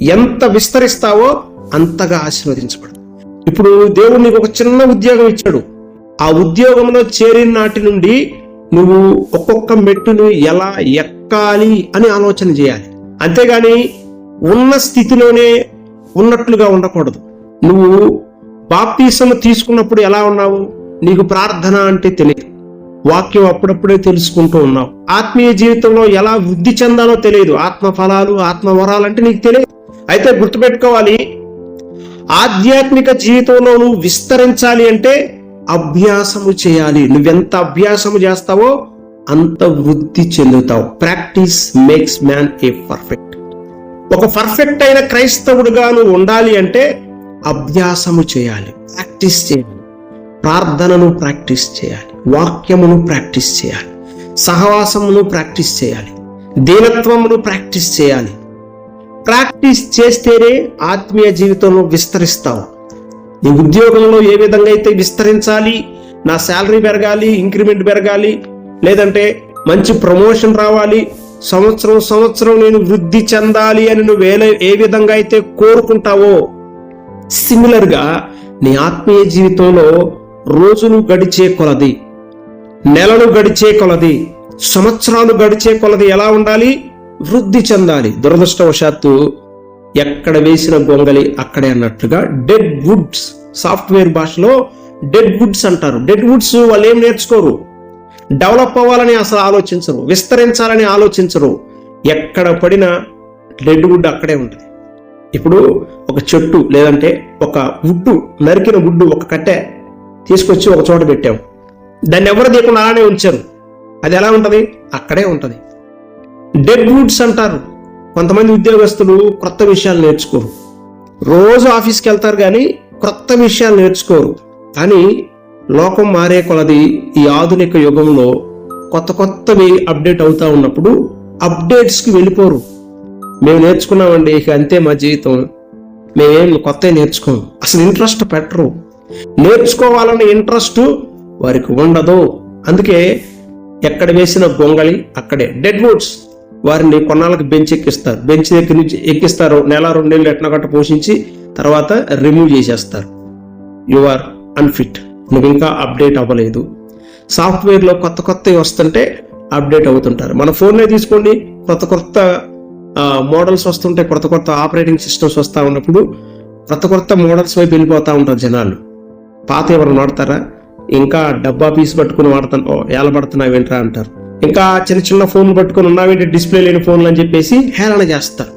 ఎంత విస్తరిస్తావో అంతగా ఆశీర్వదించబడదు. ఇప్పుడు దేవుడు నీకు ఒక చిన్న ఉద్యోగం ఇచ్చాడు. ఆ ఉద్యోగంలో చేరిన నాటి నుండి నువ్వు ఒక్కొక్క మెట్టును ఎలా ఎక్కాలి అని ఆలోచన చేయాలి. అంతేగాని ఉన్న స్థితిలోనే ఉన్నట్లుగా ఉండకూడదు. నువ్వు బాప్తీసము తీసుకున్నప్పుడు ఎలా ఉన్నావు? నీకు ప్రార్థన అంటే తెలియదు. వాక్యం అప్పుడప్పుడే తెలుసుకుంటూ ఉన్నావు. ఆత్మీయ జీవితంలో ఎలా వృద్ధి చెందాలో తెలియదు. ఆత్మ ఫలాలు ఆత్మ వరాలు అంటే నీకు తెలియదు. అయితే గుర్తుపెట్టుకోవాలి. ఆధ్యాత్మిక జీవితంలో నువ్వు విస్తరించాలి అంటే అభ్యాసము చేయాలి. నువ్వెంత అభ్యాసము చేస్తావో అంత వృద్ధి చెందుతావు. Practice makes man a perfect ఒక పర్ఫెక్ట్ అయిన క్రైస్తవుడుగా నువ్వు ఉండాలి అంటే అభ్యాసము చేయాలి. ప్రాక్టీస్ చేయాలి. ప్రార్థనను ప్రాక్టీస్ చేయాలి. వాక్యమును ప్రాక్టీస్ చేయాలి. సహవాసమును ప్రాక్టీస్ చేయాలి. దీనత్వమును ప్రాక్టీస్ చేయాలి. ప్రాక్టీస్ చేస్తేనే ఆత్మీయ జీవితంలో విస్తరిస్తాం. నీ ఉద్యోగంలో ఏ విధంగా అయితే విస్తరించాలి నా శాలరీ పెరగాలి ఇంక్రిమెంట్ పెరగాలి లేదంటే మంచి ప్రమోషన్ రావాలి సంవత్సరం సంవత్సరం నేను వృద్ధి చెందాలి అని నువ్వు ఏ- ఏ విధంగా అయితే కోరుకుంటావో సిమిలర్గా నీ ఆత్మీయ జీవితంలో రోజులు గడిచే కొలది నెలలు గడిచే కొలది సంవత్సరాలు గడిచే కొలది ఎలా ఉండాలి? వృద్ధి చెందాలి. దురదృష్టవశాత్తు ఎక్కడ వేసిన గొంగలి అక్కడే అన్నట్లుగా డెడ్ వుడ్స్ సాఫ్ట్వేర్ భాషలో డెడ్ వుడ్స్ అంటారు. డెడ్ వుడ్స్ వాళ్ళు ఏం నేర్చుకోరు? డెవలప్ అవ్వాలని అసలు ఆలోచించరు. విస్తరించాలని ఆలోచించరు. ఎక్కడ పడిన డెడ్ వుడ్ అక్కడే ఉంటుంది. ఇప్పుడు ఒక చెట్టు లేదంటే ఒక వుడ్డు నరికిన వుడ్డు ఒక కట్టె తీసుకొచ్చి ఒక చోట పెట్టాం. దాన్ని ఎవరు తీయకుండా అలానే ఉంచారు. అది ఎలా ఉంటుంది? అక్కడే ఉంటుంది. డెడ్ వుడ్స్ అంటారు. కొంతమంది ఉద్యోగస్తులు కొత్త విషయాలు నేర్చుకోరు. రోజు ఆఫీస్కి వెళ్తారు కానీ కొత్త విషయాలు నేర్చుకోరు. కానీ లోకం మారే కొలది ఈ ఆధునిక యుగంలో కొత్త కొత్తవి అప్డేట్ అవుతా ఉన్నప్పుడు అప్డేట్స్కి వెళ్ళిపోరు. మేము నేర్చుకున్నామండి ఇక అంతే మా జీవితం. మేమేం కొత్త నేర్చుకోం. అసలు ఇంట్రెస్ట్ పెట్టరు. నేర్చుకోవాలనే ఇంట్రెస్ట్ వారికి ఉండదు. అందుకే ఎక్కడ వేసిన గొంగళి అక్కడే. డెడ్ వుడ్స్ వారిని కొన్నాళ్ళకి బెంచ్ ఎక్కిస్తారు. బెంచ్ దగ్గర నుంచి ఎక్కిస్తారు. నెల రెండు నెలలు ఎట్లా పోషించి తర్వాత రిమూవ్ చేసేస్తారు. యు ఆర్ అన్ఫిట్ నువ్వు ఇంకా అప్డేట్ అవ్వలేదు. సాఫ్ట్వేర్లో కొత్త కొత్తవి వస్తుంటే అప్డేట్ అవుతుంటారు. మన ఫోన్లో తీసుకోండి. కొత్త కొత్త మోడల్స్ వస్తుంటే కొత్త కొత్త ఆపరేటింగ్ సిస్టమ్స్ వస్తూ ఉన్నప్పుడు కొత్త కొత్త మోడల్స్ వైపు వెళ్ళిపోతూ ఉంటారు జనాలు. పాత ఎవరు వాడతారా? ఇంకా డబ్బా పీస్ పట్టుకుని వాడతాను ఓ ఏలబడుతున్నావు ఏంట్రా అంటారు. ఇంకా చిన్న చిన్న ఫోన్లు పట్టుకుని ఉన్నావేంటి? డిస్ప్లే లేని ఫోన్లు అని చెప్పేసి హేళన చేస్తారు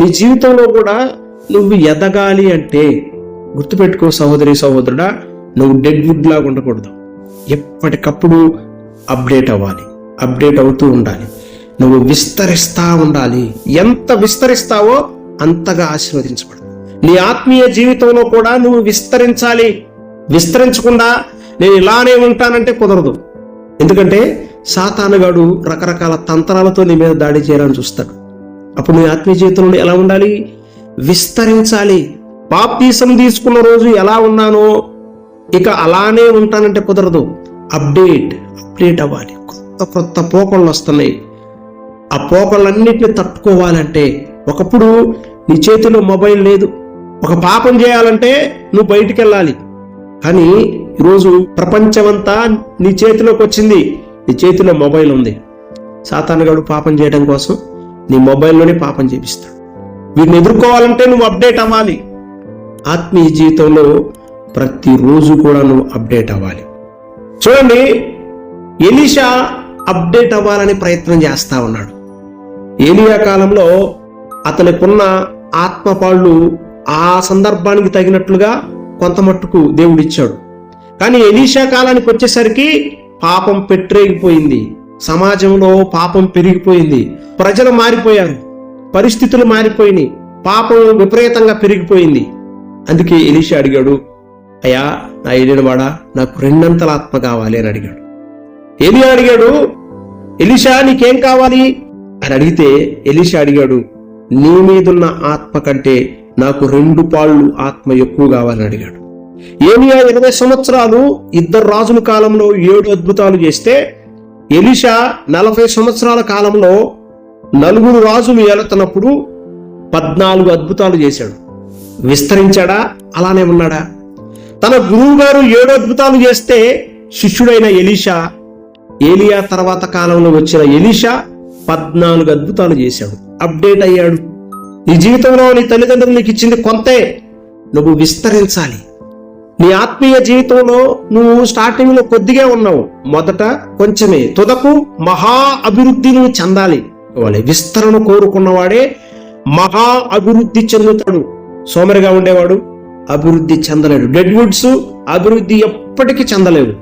నీ జీవితంలో కూడా నువ్వు ఎదగాలి అంటే గుర్తుపెట్టుకో సహోదరి సహోదరుడా నువ్వు డెడ్ వుడ్ లాగా ఉండకూడదు. ఎప్పటికప్పుడు అప్డేట్ అవ్వాలి. అప్డేట్ అవుతూ ఉండాలి. నువ్వు విస్తరిస్తా ఉండాలి. ఎంత విస్తరిస్తావో అంతగా ఆశీర్వదించబడు నీ ఆత్మీయ జీవితంలో కూడా నువ్వు విస్తరించాలి. విస్తరించకుండా నేను ఇలానే ఉంటానంటే కుదరదు. ఎందుకంటే సాతానుగాడు రకరకాల తంత్రాలతో నీ మీద దాడి చేయాలని చూస్తాడు. అప్పుడు నీ ఆత్మీయ జీవితంలో ఎలా ఉండాలి? విస్తరించాలి. బాప్తీసం తీసుకున్న రోజు ఎలా ఉన్నానో ఇక అలానే ఉంటానంటే కుదరదు. అప్డేట్ అప్డేట్ అవ్వాలి. కొత్త కొత్త పోకళ్ళు వస్తున్నాయి. ఆ పోకళ్ళన్నింటినీ తట్టుకోవాలంటే ఒకప్పుడు నీ చేతిలో మొబైల్ లేదు. ఒక పాపం చేయాలంటే నువ్వు బయటికి వెళ్ళాలి. కానీ ఈరోజు ప్రపంచమంతా నీ చేతిలోకి వచ్చింది. నీ చేతిలో మొబైల్ ఉంది. సాతానగాడు పాపం చేయడం కోసం నీ మొబైల్లోనే పాపం చేపిస్తాడు. వీటిని ఎదుర్కోవాలంటే నువ్వు అప్డేట్ అవ్వాలి. ఆత్మీయ జీవితంలో ప్రతిరోజు కూడా నువ్వు అప్డేట్ అవ్వాలి. చూడండి ఎలీషా అప్డేట్ అవ్వాలని ప్రయత్నం చేస్తా ఉన్నాడు. ఏలియా కాలంలో అతనికున్న ఆత్మపాళ్ళు ఆ సందర్భానికి తగినట్లుగా కొంత మట్టుకు దేవుడిచ్చాడు. కానీ ఎలీషా కాలానికి వచ్చేసరికి పాపం పెట్టరేగిపోయింది. సమాజంలో పాపం పెరిగిపోయింది. ప్రజలు మారిపోయారు. పరిస్థితులు మారిపోయినాయి. పాపం విపరీతంగా పెరిగిపోయింది. అందుకే ఎలీషా అడిగాడు అయ్యా నా ఏలినవాడా నాకు రెండంతల ఆత్మ కావాలి అని అడిగాడు. ఏలియా అడిగాడు ఎలిషా నీకేం కావాలి? అని అడిగితే ఎలిషా అడిగాడు నీ మీదున్న ఆత్మ కంటే నాకు రెండు పాళ్ళు ఆత్మ ఎక్కువ కావాలని అడిగాడు. ఏలియా ఇరవై సంవత్సరాలు ఇద్దరు రాజుల కాలంలో ఏడు అద్భుతాలు చేస్తే ఎలిషా నలభై సంవత్సరాల కాలంలో నలుగురు రాజులు ఏలుతున్నప్పుడు పద్నాలుగు అద్భుతాలు చేశాడు. విస్తరించాడా? అలానే ఉన్నాడా? తన గురువు గారు ఏడు అద్భుతాలు చేస్తే శిష్యుడైన ఎలీషా ఏలియా తర్వాత కాలంలో వచ్చిన ఎలీషా పద్నాలుగు అద్భుతాలు చేశాడు. అప్డేట్ అయ్యాడు. నీ జీవితంలో నీ తల్లిదండ్రులు నీకు ఇచ్చింది కొంతే. నువ్వు విస్తరించాలి. నీ ఆత్మీయ జీవితంలో నువ్వు స్టార్టింగ్లో కొద్దిగా ఉన్నావు. మొదట కొంచెమే తుదకు మహా అభివృద్ధి నువ్వు చెందాలి. విస్తరణ కోరుకున్నవాడే మహా అభివృద్ధి చెందుతాడు. సోమరిగా ఉండేవాడు అభివృద్ధి చెందలేడు. డెడ్వుడ్స్ అభివృద్ధి ఎప్పటికీ చెందలేవు.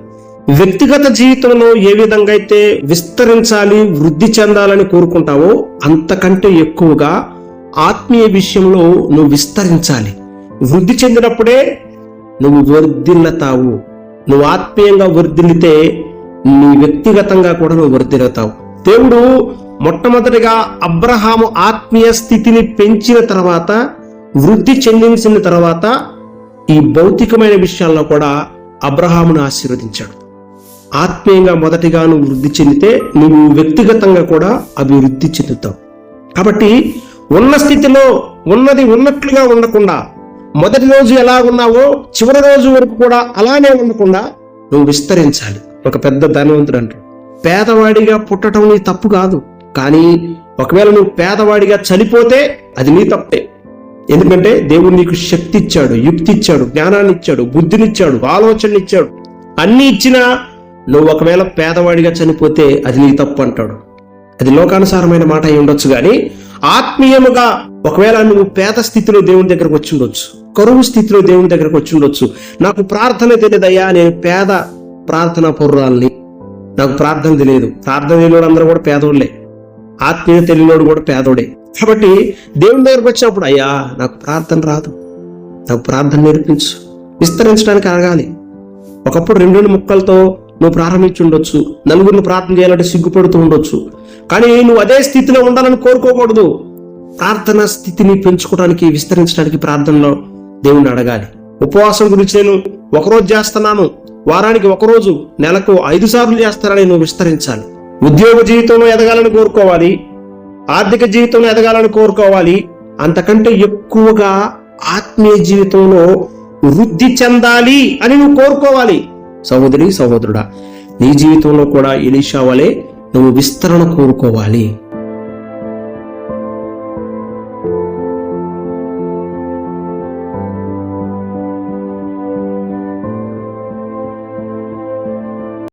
వ్యక్తిగత జీవితంలో ఏ విధంగా అయితే విస్తరించాలి వృద్ధి చెందాలని కోరుకుంటావో అంతకంటే ఎక్కువగా ఆత్మీయ విషయంలో నువ్వు విస్తరించాలి. వృద్ధి చెందినప్పుడే నువ్వు వర్ధిల్లతావు. నువ్వు ఆత్మీయంగా వర్ధిల్లితే నీ వ్యక్తిగతంగా కూడా నువ్వు వర్ధిల్లుతావు. దేవుడు మొట్టమొదటిగా అబ్రహాము ఆత్మీయ స్థితిని పెంచిన తర్వాత వృద్ధి చెందించిన తర్వాత ఈ భౌతికమైన విషయాల్లో కూడా అబ్రహామును ఆశీర్వదించాడు. ఆత్మీయంగా మొదటిగా నువ్వు వృద్ధి చెందితే నువ్వు వ్యక్తిగతంగా కూడా అభివృద్ధి చెందుతావు. కాబట్టి ఉన్న స్థితిలో ఉన్నది ఉన్నట్లుగా ఉండకుండా మొదటి రోజు ఎలా ఉన్నావో చివరి రోజు వరకు కూడా అలానే ఉండకుండా నువ్వు విస్తరించాలి. ఒక పెద్ద ధనవంతుడు అంటాడు. పేదవాడిగా పుట్టడం నీ తప్పు కాదు. కానీ ఒకవేళ నువ్వు పేదవాడిగా చనిపోతే అది నీ తప్పే. ఎందుకంటే దేవుడు నీకు శక్తి ఇచ్చాడు యుక్తి ఇచ్చాడు జ్ఞానాన్ని ఇచ్చాడు బుద్ధినిచ్చాడు ఆలోచన ఇచ్చాడు. అన్ని ఇచ్చినా నువ్వు ఒకవేళ పేదవాడిగా చనిపోతే అది నీ తప్పు అంటాడు. అది లోకానుసారమైన మాట అయి ఉండొచ్చు కానీ ఆత్మీయముగా ఒకవేళ నువ్వు పేద స్థితిలో దేవుని దగ్గరకు వచ్చి ఉండొచ్చు కరువు స్థితిలో దేవుని దగ్గరకు వచ్చి ఉండొచ్చు నాకు ప్రార్థన తెలియదయ్యా నేను పేద ప్రార్థన పౌరాల్ని నాకు ప్రార్థన తెలియదు. ప్రార్థన తెలియడు అందరూ కూడా పేదోళ్ళే. ఆత్మీయ తెలియనోడు కూడా పేదోడే. కాబట్టి దేవుని దగ్గరకు వచ్చినప్పుడు అయ్యా నాకు ప్రార్థన రాదు. నాకు ప్రార్థన నేర్పించు. విస్తరించడానికి అడగాలి. ఒకప్పుడు రెండు రెండు ముక్కలతో నువ్వు ప్రారంభించి ఉండొచ్చు. నలుగురిని ప్రార్థన చేయాలంటే సిగ్గుపడుతూ ఉండొచ్చు. కానీ నువ్వు అదే స్థితిలో ఉండాలని కోరుకోకూడదు. ప్రార్థన స్థితిని పెంచుకోవడానికి విస్తరించడానికి ప్రార్థనలో దేవుణ్ణి అడగాలి. ఉపవాసం గురించి నేను ఒకరోజు చేస్తున్నాను. వారానికి ఒకరోజు నెలకు ఐదు సార్లు చేస్తానని నువ్వు విస్తరించాలి. ఉద్యోగ జీవితంలో ఎదగాలని కోరుకోవాలి. ఆర్థిక జీవితంలో ఎదగాలని కోరుకోవాలి. అంతకంటే ఎక్కువగా ఆత్మీయ జీవితంలో వృద్ధి చెందాలి అని నువ్వు కోరుకోవాలి. సహోదరి సహోదరుడా నీ జీవితంలో కూడా ఎలీషా వలె నువ్వు విస్తరణ కోరుకోవాలి.